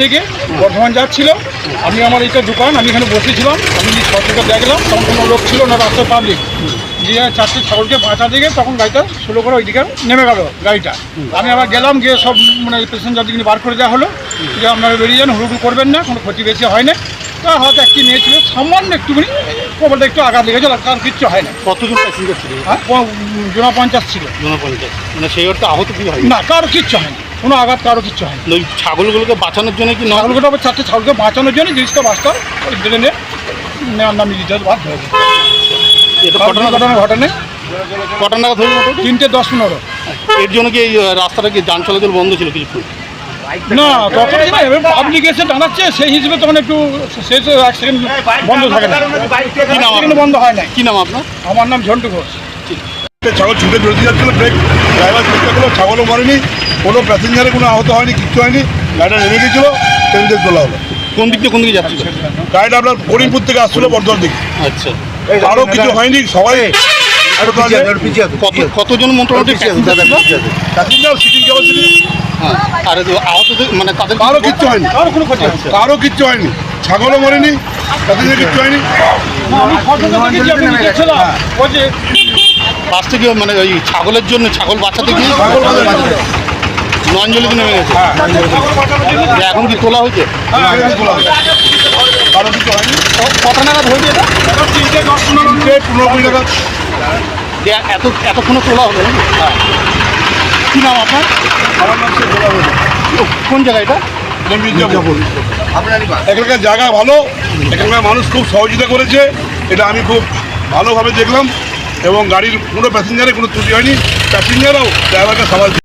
থেকে বর্ধমান যাচ্ছিল। আমি আমার এইটা দোকান আমি এখানে বসেছিলাম আমি থেকে দেখলাম তখন কোনো লোক ছিল না রাস্তায় পাবলিক। দিয়ে চারটে ছাগলকে বাঁচা দিকে তখন গাড়িটা স্লো করে ওইদিকে নেমে গেল গাড়িটা। আমি আবার গেলাম গিয়ে সব মানে প্যাসেঞ্জারদিকে বার করে দেওয়া হলো। যে আপনারা বেরিয়ে যান হুড়ুকুড় করবেন না কোনো ক্ষতি বেশি হয় না। তা হয়তো একটি মেয়ে ছিল সামান্য একটুখানি কবলটা একটু আঘাত লেগেছিল আর কার কিচ্ছু হয় না। কতজন প্যাসেঞ্জার ছিল? হ্যাঁ জোনা পঞ্চাশ ছিল। জনপঞ্চায়েত মানে সেই অর্থে আহত কি হয়? না কারও কিচ্ছু হয়নি কোনো আঘাত কারও কিছু হয় ওই ছাগলগুলোকে বাঁচানোর জন্য কি ছাগলগুলো আবার চারটে ছাগলকে বাঁচানোর জন্য জিনিসটা বাসটা ওই ড্রেনে নামিয়ে দিতে বাধ্য এটা ঘটনা ঘটনা ঘটনা ঘটনা। কটা নাগাদ হয়ে মোটামুটি তিনটে দশ পনেরো। এর জন্য কি এই রাস্তাটা কি যান চলাচল বন্ধ ছিল কিছুক্ষণ? না তখন এবার পাবলিক এসে দাঁড়াচ্ছে সেই হিসেবে তখন একটু শেষ এক সেকেন্ড বন্ধ থাকে না। বন্ধ হয় না কি নাম আপনার? আমার নাম ঝন্টু ঘোষ। একটা ছাগল ছুটে বেরোতে যাচ্ছিল ব্রেক ড্রাইভার চেষ্টা করল ছাগলও মরেনি কোনো প্যাসেঞ্জারে কোনো আহত হয়নি কিচ্ছু হয়নি গাড়িটা নেমে গেছিল ট্রেনতে তোলা হলো। কোন দিক থেকে কোন দিকে যাচ্ছিল? গাড়িটা আপনার করিমপুর থেকে আসছিল বর্ধমান দিকে। আচ্ছা। আরও কিছু হয়নি সবাই কত কতজন মোটামুটি প্যাসেঞ্জার ছিল প্যাসেঞ্জার সিটিং ক্যাপাসিটি হ্যাঁ আর আহত মানে তাদের কারও কিচ্ছু হয়নি। কারও কোনো ক্ষতি কারও কিচ্ছু হয়নি। ছাগলও মরেনি কিচ্ছু হয়নি। বাস থেকে মানে ওই ছাগলের জন্য ছাগল বাঁচাতে গিয়ে নঞ্জলিতে নেমে গেছে। এখন কি তোলা হয়েছে? হ্যাঁ, হয়নি। নাগাদ হয়েছে এটা? এত এতক্ষণে তোলা হবে নাকি? কি নাম আপনার? কোন জায়গা এটা? এখানকার জায়গা ভালো। এখানকার মানুষ খুব সহযোগিতা করেছে। এটা আমি খুব ভালোভাবে দেখলাম। এবং গাড়ির কোনো প্যাসেঞ্জারে কোনো ত্রুটি হয়নি। প্যাসেঞ্জারও ড্রাইভারকে সামাল